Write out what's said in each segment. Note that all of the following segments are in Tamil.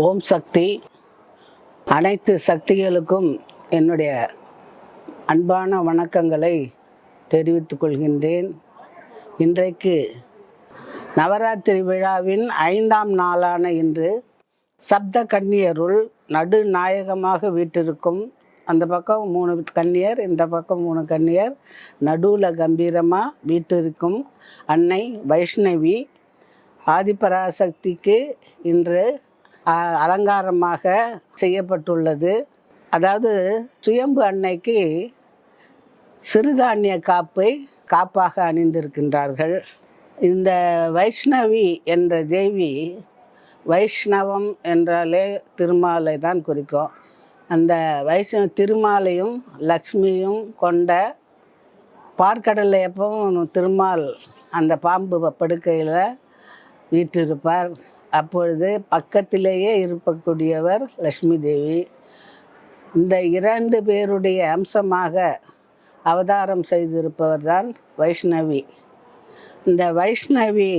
ஓம் சக்தி. அனைத்து சக்திகளுக்கும் என்னுடைய அன்பான வணக்கங்களை தெரிவித்துக் கொள்கின்றேன். இன்றைக்கு நவராத்திரி விழாவின் ஐந்தாம் நாளான இன்று சப்த கன்னியருள் நடுநாயகமாக வீட்டிருக்கும் அந்த பக்கம் மூணு கன்னியர் இந்த பக்கம் மூணு கன்னியர் நடுவில் கம்பீரமாக வீட்டிருக்கும் அன்னை வைஷ்ணவி. ஆதிபராசக்திக்கு இன்று அலங்காரமாக செய்யப்பட்டுள்ளது. அதாவது சுயம்பு அன்னைக்கு சிறுதானிய காப்பை காப்பாக அணிந்திருக்கின்றார்கள். இந்த வைஷ்ணவி என்ற தேவி வைஷ்ணவம் என்றாலே திருமாலை தான் குறிக்கும். அந்த வைஷ்ணவ திருமாலையும் லக்ஷ்மியும் கொண்ட பார்க்கடலில் எப்பவும் திருமால் அந்த பாம்பு படுக்கையில் வீற்றிருப்பார். அப்பொழுது பக்கத்திலேயே இருக்கக்கூடியவர் லக்ஷ்மி தேவி. இந்த இரண்டு பேருடைய அம்சமாக அவதாரம் செய்திருப்பவர் தான் வைஷ்ணவி. இந்த வைஷ்ணவி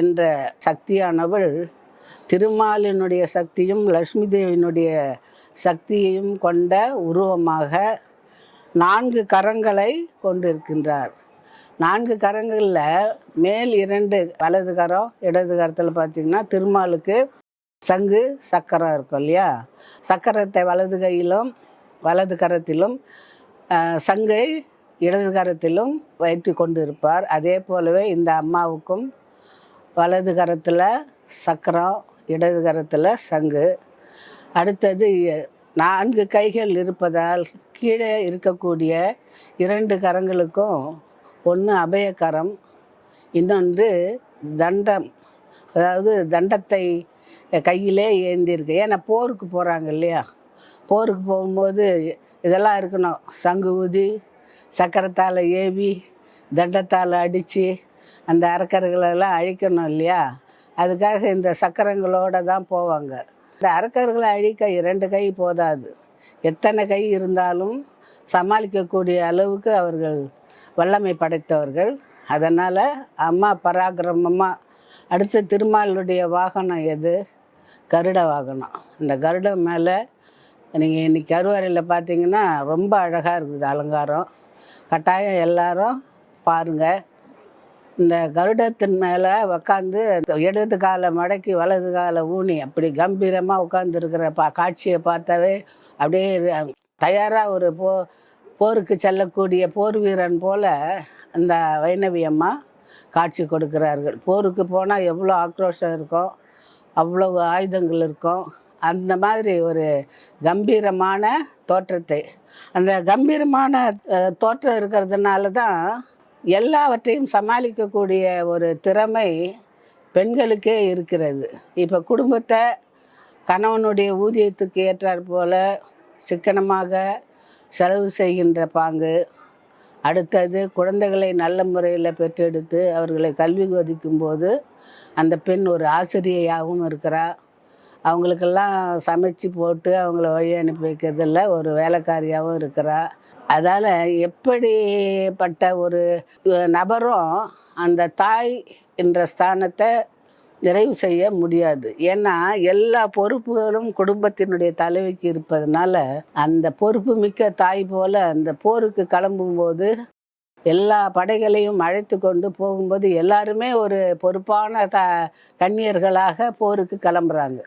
என்ற சக்தியானவள் திருமாலினுடைய சக்தியும் லக்ஷ்மி தேவியினுடைய சக்தியையும் கொண்ட உருவமாக நான்கு கரங்களை கொண்டிருக்கின்றார். நான்கு கரங்களில் மேல் இரண்டு வலது கரம் இடது கரத்தில் பார்த்தீங்கன்னா திருமாலுக்கு சங்கு சக்கரம் இருக்கும் இல்லையா? சக்கரத்தை வலது கையிலும் வலது கரத்திலும் சங்கை இடது கரத்திலும் வைத்து கொண்டு இருப்பார் அதே போலவே இந்த அம்மாவுக்கும் வலது கரத்தில் சக்கரம் இடது கரத்தில் சங்கு. அடுத்தது நான்கு கைகள் இருப்பதால் கீழே இருக்கக்கூடிய இரண்டு கரங்களுக்கும் ஒன்று அபயக்கரம் இன்னொன்று தண்டம். அதாவது தண்டத்தை கையிலே ஏந்திருக்கு. ஏன்னா போருக்கு போகிறாங்க இல்லையா? போருக்கு போகும்போது இதெல்லாம் இருக்கணும். சங்கு ஊதி சக்கரத்தால் ஏவி தண்டத்தால் அடித்து அந்த அரக்கர்களெல்லாம் அழிக்கணும் இல்லையா? அதுக்காக இந்த சக்கரங்களோட தான் போவாங்க. இந்த அரக்கர்களை அழிக்க இரண்டு கை போதாது. எத்தனை கை இருந்தாலும் சமாளிக்கக்கூடிய அளவுக்கு அவர்கள் வல்லமை படைத்தவர்கள். அதனால் அம்மா பராக்கிரமமாக அடுத்த திருமாலுடைய வாகனம் எது? கருட வாகனம். இந்த கருடம் மேலே நீங்கள் இன்றைக்கி கருவறையில் பார்த்தீங்கன்னா ரொம்ப அழகாக இருக்குது அலங்காரம். கட்டாயம் எல்லாரும் பாருங்கள் இந்த கருடத்தின் மேலே உக்காந்து இடது காலை மடக்கி வலது காலை ஊனி அப்படி கம்பீரமாக உட்காந்துருக்கிற பா காட்சியை பார்த்தாவே அப்படியே தயாராக ஒரு போ போருக்கு செல்லக்கூடிய போர் வீரன் போல அந்த வைணவி அம்மா காட்சி கொடுக்கிறார்கள். போருக்கு போனால் எவ்வளோ ஆக்ரோஷம் இருக்கும் அவ்வளவு ஆயுதங்கள் இருக்கும். அந்த மாதிரி ஒரு கம்பீரமான தோற்றத்தை. அந்த கம்பீரமான தோற்றம் இருக்கிறதுனால தான் எல்லாவற்றையும் சமாளிக்கக்கூடிய ஒரு திறமை பெண்களுக்கே இருக்கிறது. இப்போ குடும்பத்தை கணவனுடைய ஊதியத்துக்கு ஏற்றாற் போல சிக்கனமாக செலவு செய்கின்ற பாங்கு. அடுத்தது குழந்தைகளை நல்ல முறையில் பெற்றெடுத்து அவர்களை கல்வி ஒதுக்கும் போது அந்த பெண் ஒரு ஆசிரியையாகவும் இருக்கிறா. அவங்களுக்கெல்லாம் சமைச்சு போட்டு அவங்கள வழி அனுப்பி வைக்கிறதுல ஒரு வேலைக்காரியாகவும் இருக்கிறா. அதால் எப்படிப்பட்ட ஒரு நபரும் அந்த தாய் என்ற ஸ்தானத்தை நிறைவு செய்ய முடியாது. ஏன்னா எல்லா பொறுப்புகளும் குடும்பத்தினுடைய தலைவிக்கு இருப்பதனால அந்த பொறுப்பு மிக்க தாய் போல அந்த போருக்கு கிளம்பும்போது எல்லா படைகளையும் அழைத்து கொண்டு போகும்போது எல்லாருமே ஒரு பொறுப்பான த கன்னியர்களாக போருக்கு கிளம்புறாங்க.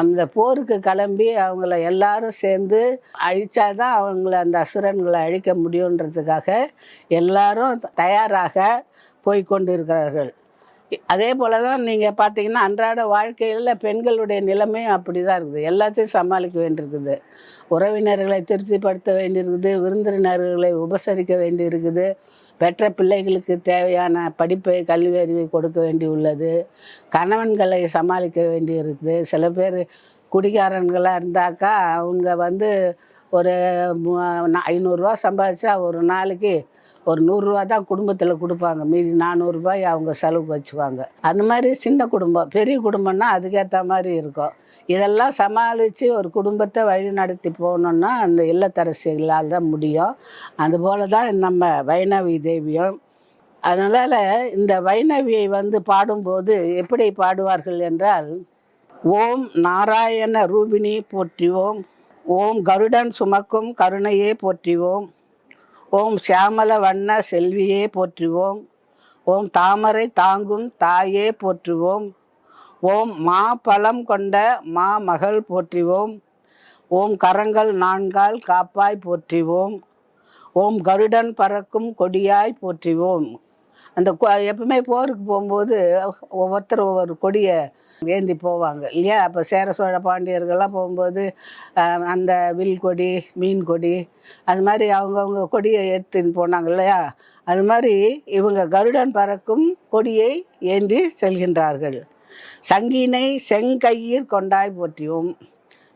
அந்த போருக்கு கிளம்பி அவங்கள எல்லாரும் சேர்ந்து அழிச்சாதான் அவங்கள அந்த அசுரன்களை அழிக்க முடியுன்றதுக்காக எல்லாரும் தயாராக போய் கொண்டிருக்கிறார்கள். அதே போல தான் நீங்கள் பார்த்தீங்கன்னா அன்றாட வாழ்க்கையில் பெண்களுடைய நிலைமையும் அப்படி தான் இருக்குது. எல்லாத்தையும் சமாளிக்க வேண்டியிருக்குது. உறவினர்களை திருப்திப்படுத்த வேண்டியிருக்குது. விருந்தினர்களை உபசரிக்க வேண்டியிருக்குது. பெற்ற பிள்ளைகளுக்கு தேவையான படிப்பை கல்வி அறிவை கொடுக்க வேண்டி உள்ளது. கணவன்களை சமாளிக்க வேண்டி இருக்குது சில பேர் குடிகாரன்களாக இருந்தாக்கா அவங்க வந்து ஒரு ஐநூறுரூவா சம்பாதிச்சா ஒரு நாளைக்கு ஒரு நூறுரூவா தான் குடும்பத்தில் கொடுப்பாங்க. மீதி நானூறுரூபாய் அவங்க செலவுக்கு வச்சுக்குவாங்க அந்த மாதிரி சின்ன குடும்பம். பெரிய குடும்பம்னா அதுக்கேற்ற மாதிரி இருக்கும். இதெல்லாம் சமாளித்து ஒரு குடும்பத்தை வழி நடத்தி போகணுன்னா அந்த இல்லத்தரசிகளால் தான் முடியும். அதுபோல தான் நம்ம வைணவி தேவியும். அதனால் இந்த வைணவியை வந்து பாடும்போது எப்படி பாடுவார்கள் என்றால் ஓம் நாராயண ரூபிணி போற்றிவோம் ஓம். கருடன் சுமக்கும் கருணையே போற்றிவோம் ஓம் சியாமல வண்ண செல்வியே போற்றுவோம். ஓம் தாமரை தாங்கும் தாயே போற்றுவோம். ஓம் மா பழம் கொண்ட மா மகள் போற்றுவோம். ஓம் கரங்கள் நான்கால் காப்பாய் போற்றுவோம். ஓம் கருடன் பறக்கும் கொடியாய் போற்றுவோம். அந்த கொ- எப்பவுமே போருக்கு போகும்போது ஒவ்வொருத்தர் ஒவ்வொரு கொடியை ஏந்தி போவாங்க இல்லையா? அப்போ சேர சோழ பாண்டியர்கள்லாம் போகும்போது அந்த வில் கொடி மீன் கொடி அது மாதிரி அவங்கவுங்க கொடியை ஏற்றின்னு போனாங்க இல்லையா? அது மாதிரி இவங்க கருடன் பறக்கும் கொடியை ஏந்தி செல்கின்றார்கள். சங்கினை செங்கையில் கொண்டாய் போற்றியும்.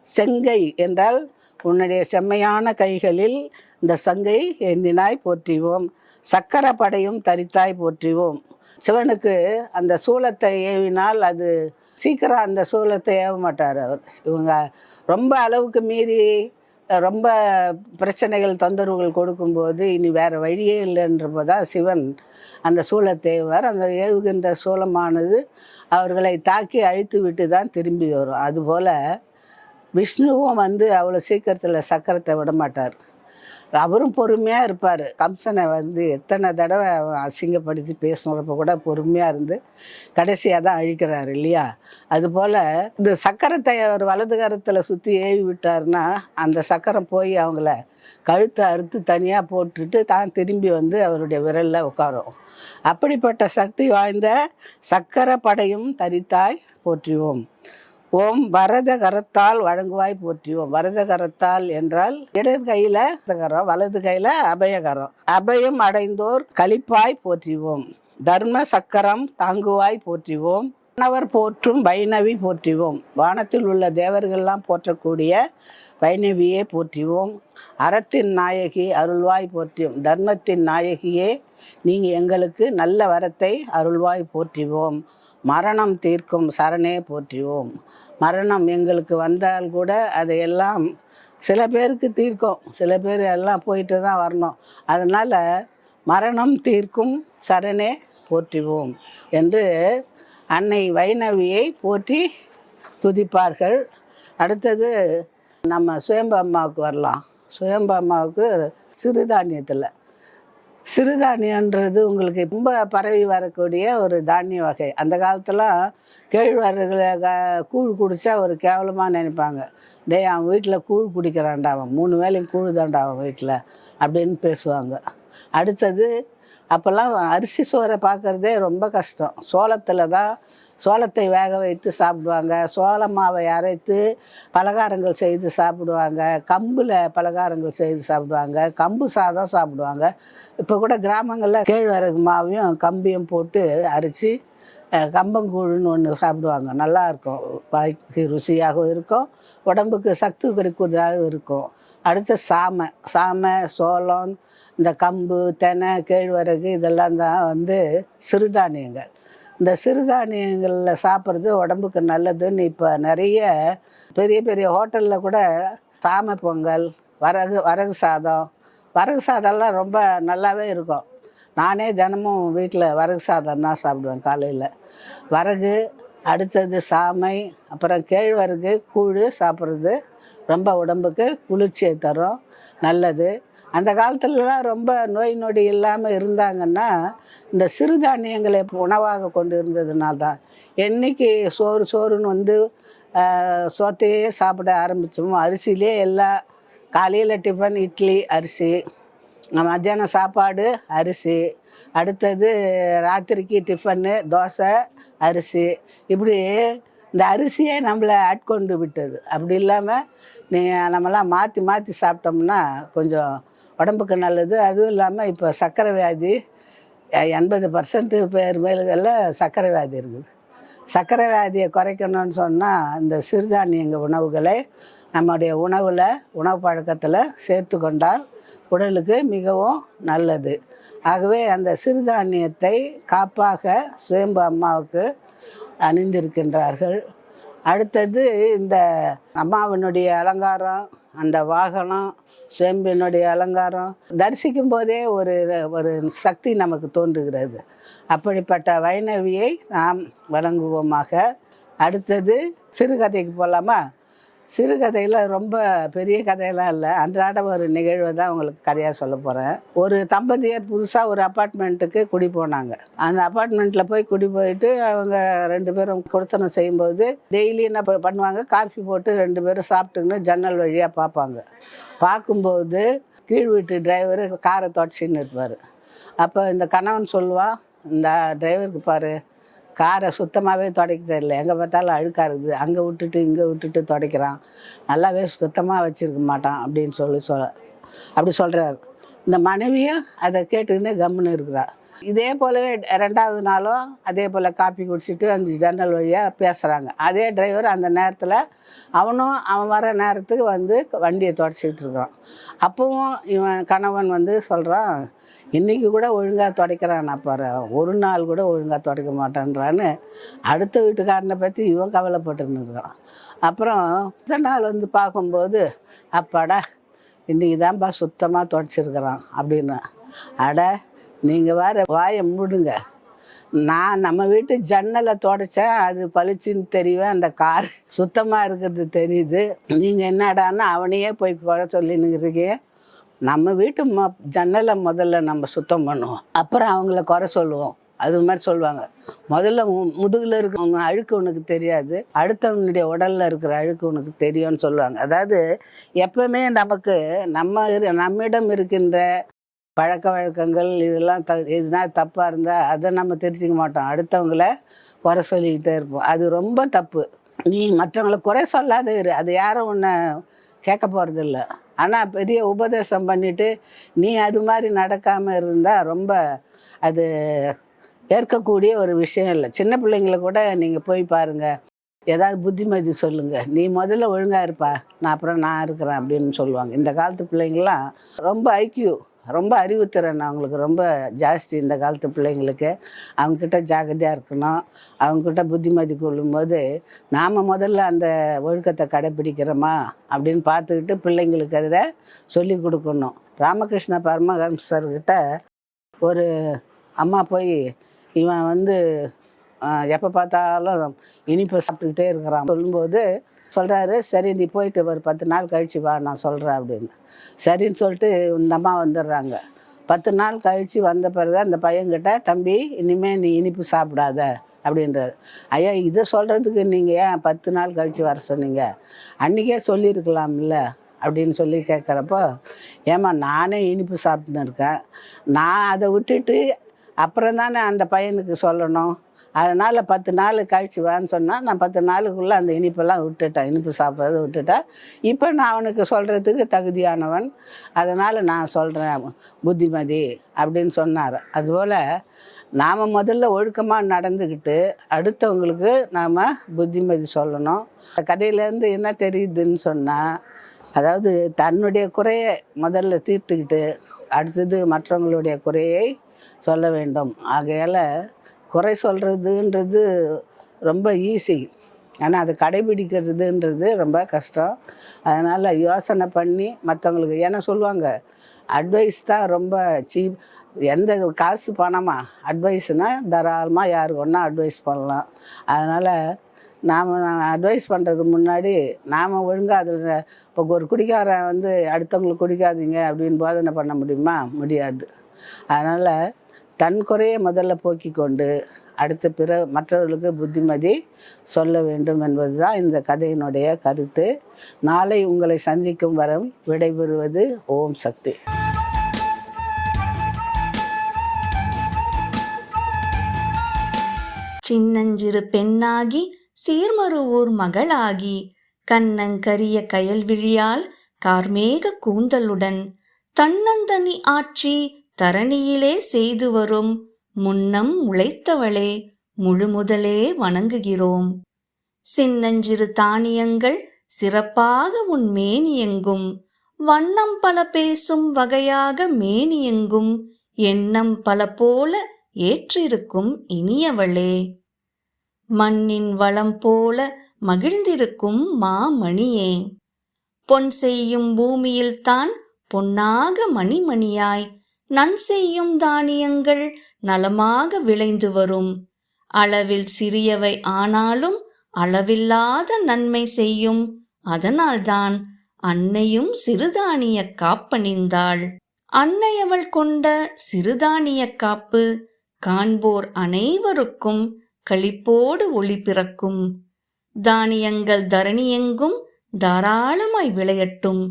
செங்கை என்றால் உன்னுடைய செம்மையான கைகளில் இந்த சங்கை ஏந்தினாய் போற்றிவோம் சக்கர படையும் தரித்தாய் போற்றிவோம். சிவனுக்கு அந்த சூலத்தை ஏவினால் அது சீக்கிரம் அந்த சூலத்தை ஏவ மாட்டார் அவர். இவங்க ரொம்ப அளவுக்கு மீறி ரொம்ப பிரச்சனைகள் தொந்தரவுகள் கொடுக்கும்போது இனி வேறு வழியே இல்லைன்றப்பதான் சிவன் அந்த சூலத்தை ஏவுவார். அந்த ஏவுகின்ற சூலமானது அவர்களை தாக்கி அழித்து விட்டு தான் திரும்பி வரும். அதுபோல் விஷ்ணுவும் வந்து அவ்வளோ சீக்கிரத்தில் சக்கரத்தை விட மாட்டார். அவரும் பொறுமையாக இருப்பார். கம்சனை வந்து எத்தனை தடவை அவன் அசிங்கப்படுத்தி பேசுகிறப்ப கூட பொறுமையாக இருந்து கடைசியாக தான் அழிக்கிறாரு இல்லையா? அதுபோல் இந்த சக்கரத்தை அவர் வலது கரத்தில் சுற்றி ஏவி விட்டார்னா அந்த சக்கரம் போய் அவங்கள கழுத்தை அறுத்து தனியாக போட்டுட்டு தான் திரும்பி வந்து அவருடைய விரலில் உட்காரும். அப்படிப்பட்ட சக்தி வாய்ந்த சக்கர படையும் தரித்தாய் போற்றுவோம். ஓம் வரத கரத்தால் வழங்குவாய் போற்றியோம் வரத கரத்தால் என்றால் இடது கையில கரம் வலது கையில அபயகரம். அபயம் அடைந்தோர் கழிப்பாய் போற்றிவோம். தர்ம சக்கரம் தாங்குவாய் போற்றிவோம். வானவர் போற்றும் வைணவி போற்றிவோம். வானத்தில் உள்ள தேவர்கள்லாம் போற்றக்கூடிய வைணவியே போற்றிவோம். அறத்தின் நாயகி அருள்வாய் போற்றியும் தர்மத்தின் நாயகியே நீங்கள் எங்களுக்கு நல்ல வரத்தை அருள்வாய் போற்றிவோம். மரணம் தீர்க்கும் சரணே போற்றிவோம். மரணம் எங்களுக்கு வந்தால் கூட அதையெல்லாம் சில பேருக்கு தீர்க்கும். சில பேர் எல்லாம் போயிட்டு தான் வரணும். அதனால் மரணம் தீர்க்கும் சரணே போற்றிவோம் என்று அன்னை வைணவியை போற்றி துதிப்பார்கள். அடுத்தது நம்ம சுயம்பு அம்மாவுக்கு வரலாம். சுயம்பு அம்மாவுக்கு சிறுதானியத்தில் சிறுதானியன்றது உங்களுக்கு ரொம்ப பரவி வரக்கூடிய ஒரு தானிய வகை. அந்த காலத்தில் கேழ்வரகுல க கூழ் குடித்தா ஒரு கேவலமாக நினைப்பாங்க. டேய் அவன் வீட்டில் கூழ் குடிக்கிறான்டா அவன். மூணு வேளையும் கூழ் தான்டா அவன் வீட்டில் அப்படின்னு பேசுவாங்க. அடுத்தது அப்போல்லாம் அரிசி சோறை பார்க்குறதே ரொம்ப கஷ்டம். சோளத்தில் தான் சோளத்தை வேக வைத்து சாப்பிடுவாங்க. சோள மாவை அரைத்து பலகாரங்கள் செய்து சாப்பிடுவாங்க. கம்பில் பலகாரங்கள் செய்து சாப்பிடுவாங்க. கம்பு சாதம் சாப்பிடுவாங்க. இப்போ கூட கிராமங்களில் கேழ்வரகு மாவையும் கம்பியும் போட்டு அரைச்சி கம்பங்கூழ்னு ஒன்று சாப்பிடுவாங்க. நல்லாயிருக்கும் வாய்க்கு ருசியாகவும் இருக்கும். உடம்புக்கு சத்து கிடைக்கிறதாகவும் இருக்கும். அடுத்து சாமை. சாமை சோளம் இந்த கம்பு தெனை கேழ்வரகு இதெல்லாம் தான் வந்து சிறுதானியங்கள். இந்த சிறுதானியங்களில் சாப்பிட்றது உடம்புக்கு நல்லதுன்னு இப்போ நிறைய பெரிய பெரிய ஹோட்டலில் கூட சாமை பொங்கல் வரகு வரகு சாதம். வரகு சாதம்லாம் ரொம்ப நல்லாவே இருக்கும். நானே தினமும் வீட்டில் வரகு சாதம் தான் சாப்பிடுவேன் காலையில். வரகு அடுத்தது சாமை அப்புறம் கேழ்வரகு கூழ் சாப்பிட்றது ரொம்ப உடம்புக்கு குளிர்ச்சியை தரும் நல்லது. அந்த காலத்துலலாம் ரொம்ப நோய் நொடி இல்லாமல் இருந்தாங்கன்னா இந்த சிறுதானியங்களை உணவாக கொண்டு இருந்ததுனால தான். என்னைக்கு சோறு சோறுன்னு வந்து சோத்தையே சாப்பிட ஆரம்பித்தோமோ அரிசியிலே எல்லா காலையில் டிஃபன் இட்லி அரிசி மத்தியானம் சாப்பாடு அரிசி அடுத்தது ராத்திரிக்கு டிஃபனு தோசை அரிசி. இப்படி இந்த அரிசியே நம்மளை ஆட்கொண்டு விட்டது. அப்படி இல்லாமல் நீ நம்மளாம் மாற்றி மாற்றி சாப்பிட்டோம்னா கொஞ்சம் உடம்புக்கு நல்லது. அதுவும் இல்லாமல் இப்போ சர்க்கரை வியாதி எண்பது பர்சன்ட் பேர் மேல்களில் சர்க்கரை வியாதி இருக்குது. சர்க்கரை வியாதியை குறைக்கணும்னு சொன்னால் இந்த சிறுதானியங்க உணவுகளை நம்முடைய உணவில் உணவு பழக்கத்தில் சேர்த்து கொண்டால் உடலுக்கு மிகவும் நல்லது. ஆகவே அந்த சிறுதானியத்தை காப்பாக சுயம்பு அம்மாவுக்கு அணிந்திருக்கின்றார்கள். அடுத்தது இந்த அம்மாவினுடைய அலங்காரம் அந்த வாகனம் சுயம்பினுடைய அலங்காரம் தரிசிக்கும் போதே ஒரு ஒரு சக்தி நமக்கு தோன்றுகிறது. அப்படிப்பட்ட வைணவியை நாம் வணங்குவோமாக. அடுத்தது சிறுகதைக்கு போகலாமா சிறுகதையில் ரொம்ப பெரிய கதையெல்லாம் இல்லை. அன்றாட ஒரு நிகழ்வை தான் உங்களுக்கு கதையாக சொல்ல போகிறேன் ஒரு தம்பதியர் புதுசாக ஒரு அப்பார்ட்மெண்ட்டுக்கு குடி போனாங்க. அந்த அப்பார்ட்மெண்ட்டில் போய் குடி போயிட்டு அவங்க ரெண்டு பேரும் கொடுத்தனம் செய்யும்போது டெய்லி என்ன பண்ணுவாங்க? காஃபி போட்டு ரெண்டு பேரும் சாப்பிட்டுன்னு ஜன்னல் வழியாக பார்ப்பாங்க. பார்க்கும்போது கீழ் வீட்டு டிரைவர் காரை தொடச்சின்னு இருப்பார். அப்போ இந்த கணவன் சொல்லுவான் இந்த டிரைவருக்கு பாரு காரை சுத்தமாகவே துடைக்க தெரியல. எங்கே பார்த்தாலும் அழுக்காக இருக்குது. அங்கே விட்டுட்டு இங்கே விட்டுட்டு துடைக்கிறான். நல்லாவே சுத்தமாக வச்சுருக்க மாட்டான் அப்படின்னு சொல்லி சொல்ல அப்படி சொல்கிறாரு இந்த மனைவியும் அதை கேட்டுக்கிட்டே கம்முன்னு இருக்கிறாள் இதே போலவே ரெண்டாவது நாளும் அதே போல் காப்பி குடிச்சிட்டு அந்த ஜன்னல் வழியாக பேசுகிறாங்க அதே டிரைவர் அந்த நேரத்தில் அவனும் அவன் வர நேரத்துக்கு வந்து வண்டியை துடைச்சிக்கிட்டு இருக்கிறான். அப்பவும் இவன் கணவன் வந்து சொல்கிறான் இன்றைக்கி கூட ஒழுங்காக துடைக்கிறான் நான் ஒரு நாள் கூட ஒழுங்காக துடைக்க மாட்டேன்றான்னு அடுத்த வீட்டுக்காரனை பற்றி இவன் கவலைப்பட்டுன்னு இருக்கிறான் அப்புறம் அடுத்த நாள் வந்து பார்க்கும்போது அப்பாடா இன்றைக்கி தான்ப்பா சுத்தமாக துடைச்சிருக்கிறான் அப்படின்னு. அட நீங்கள் வேற வாயை மூடுங்க. நான் நம்ம வீட்டு ஜன்னலை தொடச்சேன் அது பளிச்சுன்னு தெரியும் அந்த கார் சுத்தமாக இருக்கிறது தெரியுது. நீங்கள் என்னடான்னு அவனையே போய் குறை சொல்லினுங்கிறீங்க நம்ம வீட்டு ம ஜன்னலை முதல்ல நம்ம சுத்தம் பண்ணுவோம். அப்புறம் அவங்கள குறை சொல்லுவோம். அது மாதிரி சொல்லுவாங்க. முதல்ல மு- இருக்கிறவங்க அழுக்கு உனக்கு தெரியாது. அடுத்தவனுடைய உடலில் இருக்கிற அழுக்கு உனக்கு தெரியும்னு சொல்லுவாங்க. அதாவது எப்பவுமே நமக்கு நம்ம இரு- நம்மிடம் இருக்கின்ற பழக்க வழக்கங்கள் இதெல்லாம் த எதுனா தப்பாக இருந்தால் அதை நம்ம தெரிஞ்சிக்க மாட்டோம். அடுத்தவங்கள குறை சொல்லிக்கிட்டே இருப்போம். அது ரொம்ப தப்பு. நீ மற்றவங்கள குறை சொல்லாத இரு. அது யாரும் உன்னை கேட்க போகிறதில்ல ஆனால் பெரிய உபதேசம் பண்ணிட்டு நீ அது மாதிரி நடக்காமல் இருந்தால் ரொம்ப அது ஏற்கக்கூடிய ஒரு விஷயம் இல்லை. சின்ன பிள்ளைங்கள கூட நீங்கள் போய் பாருங்கள் ஏதாவது புத்திமதி சொல்லுங்கள் நீ முதல்ல ஒழுங்காக இருப்பா. நான் அப்புறம் நான் இருக்கிறேன் அப்படின்னு சொல்லுவாங்க. இந்த காலத்து பிள்ளைங்களாம் ரொம்ப ஐக்கியூ ரொம்ப அறிவுத்திறன் அவங்களுக்கு ரொம்ப ஜாஸ்தி இந்த காலத்து பிள்ளைங்களுக்கு. அவங்கக்கிட்ட ஜாக்கிரதையாக இருக்கணும். அவங்கக்கிட்ட புத்திமதி கொள்ளும்போது நாம் முதல்ல அந்த ஒழுக்கத்தை கடைப்பிடிக்கிறோமா அப்படின்னு பார்த்துக்கிட்டு பிள்ளைங்களுக்கு அதை சொல்லி கொடுக்கணும். ராமகிருஷ்ண பரமஹம்சர்கிட்ட ஒரு அம்மா போய் இவன் வந்து எப்போ பார்த்தாலும் இனிப்பு சாப்பிட்டுக்கிட்டே இருக்கிறான். சொல்லும்போது சொல்கிறாரு சரி நீ போயிட்டு ஒரு பத்து நாள் கழித்து வா நான் சொல்கிறேன் அப்படின்னு. சரின்னு சொல்லிட்டு இந்த அம்மா வந்துடுறாங்க. பத்து நாள் கழித்து வந்த பிறகு அந்த பையன்கிட்ட தம்பி இனிமேல் நீ இனிப்பு சாப்பிடாத அப்படின்றாரு. ஐயா இதை சொல்கிறதுக்கு நீங்கள் ஏன் பத்து நாள் கழித்து வர சொன்னீங்க? அன்றைக்கே சொல்லியிருக்கலாம்ல அப்படின்னு சொல்லி கேட்குறப்போ ஏம்மா நானே இனிப்பு சாப்பிட்டுன்னு இருக்கேன். நான் அதை விட்டுட்டு அப்புறம் தானே அந்த பையனுக்கு சொல்லணும்? அதனால் பத்து நாள் கழிச்சு வான்னு சொன்னால் நான் பத்து நாளுக்குள்ளே அந்த இனிப்பெல்லாம் விட்டுட்டேன். இனிப்பு சாப்பிட்றத விட்டுட்டேன் இப்போ நான் அவனுக்கு சொல்கிறதுக்கு தகுதியானவன். அதனால் நான் சொல்கிறேன் புத்திமதி அப்படின்னு சொன்னார். அதுபோல் நாம் முதல்ல ஒழுக்கமாக நடந்துக்கிட்டு அடுத்தவங்களுக்கு நாம் புத்திமதி சொல்லணும். அந்த கதையிலேருந்து என்ன தெரியுதுன்னு சொன்னால் அதாவது தன்னுடைய குறையை முதல்ல தீர்த்துக்கிட்டு அடுத்தது மற்றவங்களுடைய குறையை சொல்ல வேண்டும். ஆகையால் குறை சொல்கிறதுன்றது ரொம்ப ஈஸி ஆனால் அது கடைபிடிக்கிறதுன்றது ரொம்ப கஷ்டம். அதனால் யோசனை பண்ணி மற்றவங்களுக்கு ஏன்னா சொல்லுவாங்க அட்வைஸ் தான் ரொம்ப சீப் எந்த காசு பணமா? அட்வைஸ்னால் தாராளமாக யாருக்கு ஒன்றா அட்வைஸ் பண்ணலாம். அதனால் நாம் அட்வைஸ் பண்ணுறதுக்கு முன்னாடி நாம் ஒழுங்காக அதில் இப்போ ஒரு குடிக்காரன் வந்து அடுத்தவங்களுக்கு குடிக்காதீங்க அப்படின்னு போதனை பண்ண முடியுமா? முடியாது. அதனால் தன் குறையை முதல்ல போக்கி கொண்டு அடுத்த பிற மற்றவர்களுக்கு புத்திமதி சொல்ல வேண்டும் என்பதுதான் இந்த கதையினுடைய கருத்து. நாளை உங்களை சந்திக்கும் வரம் விடைபெறுவது ஓம் சக்தி. சின்னஞ்சிறு பெண்ணாகி சீர்மருவூர் மகளாகி கண்ணங்கரிய கயல்விழியால் கார்மேக கூந்தலுடன் தன்னந்தனி ஆட்சி தரணியிலே செய்து வரும் முன்னம் உழைத்தவளே முழுமுதலே வணங்குகிறோம். சின்னஞ்சிறு தானியங்கள் சிறப்பாக உன் மேனியெங்கும் வண்ணம் பல பேசும் வகையாக மேனியெங்கும் எண்ணம் பல போல ஏற்றிருக்கும் இனியவளே. மண்ணின் வளம் போல மகிழ்ந்திருக்கும் மாமணியே. பொன் செய்யும் பூமியில்தான் பொன்னாக மணிமணியாய். நன் செய்யும் தானியங்கள் நலமாக விளைந்து வரும். அளவில் சிறியவை ஆனாலும் அளவில்லாத நன்மை செய்யும். அதனால்தான் அன்னையும் சிறுதானிய காப்பணிந்தாள். அன்னையவள் கொண்ட சிறுதானிய காப்பு காண்போர் அனைவருக்கும் களிப்போடு ஒளி பிறக்கும். தானியங்கள் தரணியெங்கும் தாராளமாய் விளையட்டும்.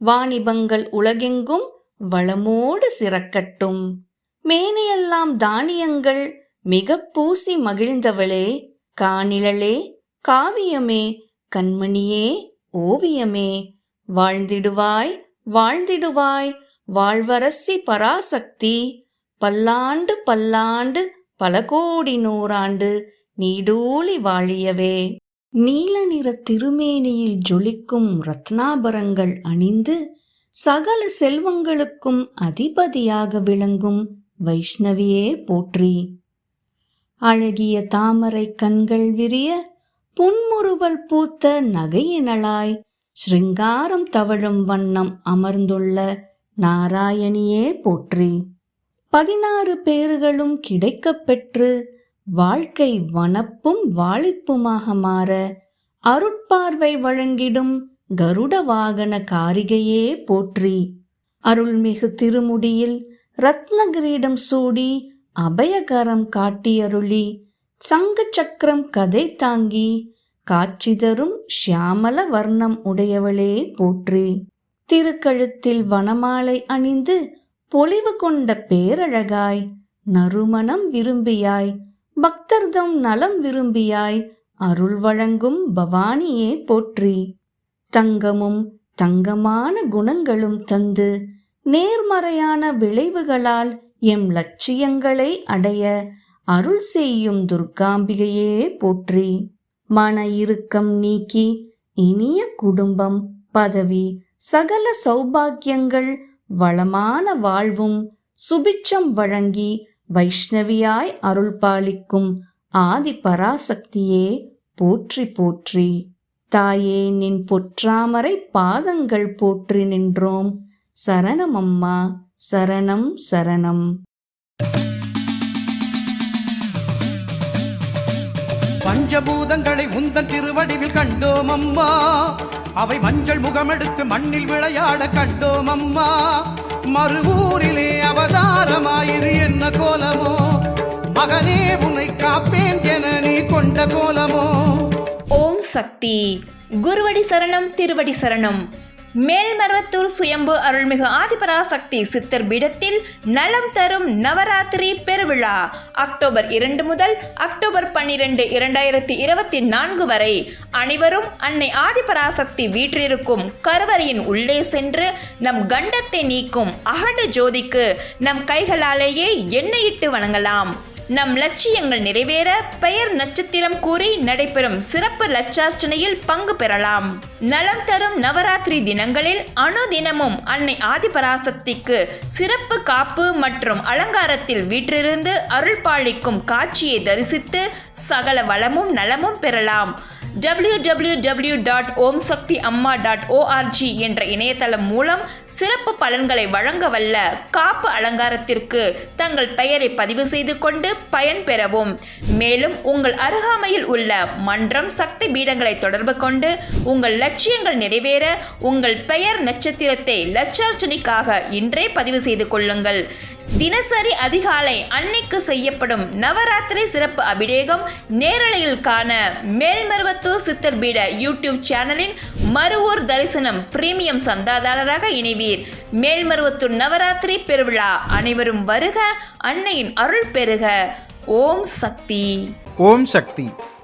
வாணிபங்கள் உலகெங்கும் வளமோடு சிறக்கட்டும். மேனையெல்லாம் தானியங்கள் மிக பூசி மகிழ்ந்தவளே. காணிழலே காவியமே கண்மணியே ஓவியமே. வாழ்ந்திடுவாய் வாழ்ந்திடுவாய் வாழ்வரசி பராசக்தி. பல்லாண்டு பல்லாண்டு பல கோடி நூறாண்டு நீடூழி வாழியவே. நீல நிற திருமேனியில் ஜொலிக்கும் ரத்னாபரங்கள் அணிந்து சகல செல்வங்களுக்கும் அதிபதியாக விளங்கும் வைஷ்ணவியே போற்றி. அழகிய தாமரை கண்கள் விரிய புன்முறுவல் பூத்த நகையினளாய் ஸ்ருங்காரம் தவழும் வண்ணம் அமர்ந்துள்ள நாராயணியே போற்றி. பதினாறு பேர்களும் கிடைக்கப் பெற்று வாழ்க்கை வனப்பும் வாழிப்புமாக மாற அருட்பார்வை வழங்கிடும் கருட வாகன காரிகையே போற்றி. அருள்மிகு திருமுடியில் ரத்னகிரீடம் சூடி அபயகரம் காட்டியருளி சங்கு சக்கரம் கதை தாங்கி காட்சி தரும் ஷியாமல வர்ணம் உடையவளே போற்றி. திருக்கழுத்தில் வனமாலை அணிந்து பொலிவு கொண்ட பேரழகாய். நறுமணம் விரும்பியாய் பக்தர்தம் நலம் விரும்பியாய் அருள் வழங்கும் பவானியே போற்றி. தங்கமும் தங்கமான குணங்களும் தந்து நேர்மறையான விளைவுகளால் எம் லட்சியங்களை அடைய அருள் செய்யும் துர்காம்பிகையே போற்றி. மன இறுக்கம் நீக்கி இனிய குடும்பம் பதவி சகல சௌபாக்கியங்கள் வளமான வாழ்வும் சுபிட்சம் வழங்கி வைஷ்ணவியாய் அருள் பாலிக்கும் ஆதி பராசக்தியே போற்றி போற்றி. தாயே நின் பொற்றாமரை பாதங்கள் போற்றி நின்றோம். சரணம் அம்மா சரணம் சரணம். பஞ்சபூதங்களை உந்தன் திருவடிவில் கண்டோம் அம்மா. அவை மஞ்சள் முகமெடுத்து மண்ணில் விளையாட கண்டோம் அம்மா. மறுவூரிலே அவதாரமாயிரு என்ன கோலமோ? மகனே உன்னை காப்பேன் என நீ கொண்ட கோலமோ? சக்தி. குருவடி சரணம் திருவடி சரணம். மேல்மருவத்தூர் சுயம்பு அருள்மிகு ஆதிபராசக்தி சித்தர் பீடத்தில் நலம் தரும் நவராத்திரி பெருவிழா. அக்டோபர் இரண்டு முதல் அக்டோபர் பன்னிரண்டு இரண்டாயிரத்தி இருபத்தி நான்கு வரை அனைவரும் அன்னை ஆதிபராசக்தி வீற்றிருக்கும் கருவறையின் உள்ளே சென்று நம் கண்டத்தை நீக்கும் அகண்ட ஜோதிக்கு நம் கைகளாலேயே எண்ணெயிட்டு வணங்கலாம். நம் லட்சியங்கள் நிறைவேற பெயர் நட்சத்திரம் கூறி நடைபெறும் சிறப்பு லட்சார்ச்சனையில் பங்கு பெறலாம். நலம் தரும் நவராத்திரி தினங்களில் அனுதினமும் அன்னை ஆதிபராசக்திக்கு சிறப்பு காப்பு மற்றும் அலங்காரத்தில் வீற்றிருந்து அருள் பாலிக்கும் காட்சியை தரிசித்து சகல வளமும் நலமும் பெறலாம். W W W dot Om Sakthi Amma dot org என்ற இணையதளம் மூலம் சிறப்பு பலன்களை வழங்க வல்ல காப்பு அலங்காரத்திற்கு தங்கள் பெயரை பதிவு செய்து கொண்டு பயன் பெறவும். மேலும் உங்கள் அருகாமையில் உள்ள மன்றம் சக்தி பீடங்களை தொடர்பு கொண்டு உங்கள் லட்சியங்கள் நிறைவேற உங்கள் பெயர் நட்சத்திரத்தை லட்சார்ச்சனைக்காக இன்றே பதிவு செய்து கொள்ளுங்கள். தினசரி அதிகாலை அன்னைக்கு செய்யப்படும் நவராத்திரி சிறப்பு அபிஷேகம் நேரலையில் காண மேல்மருவத்தூர் சித்தர் பீட யூடியூப் சேனலின் மறுவூர் தரிசனம் பிரீமியம் சந்தாதாரராக இணைவீர். மேல்மருவத்தூர் நவராத்திரி பெருவிழா அனைவரும் வருக அன்னையின் அருள் பெறுக ஓம் சக்தி. ஓம் சக்தி.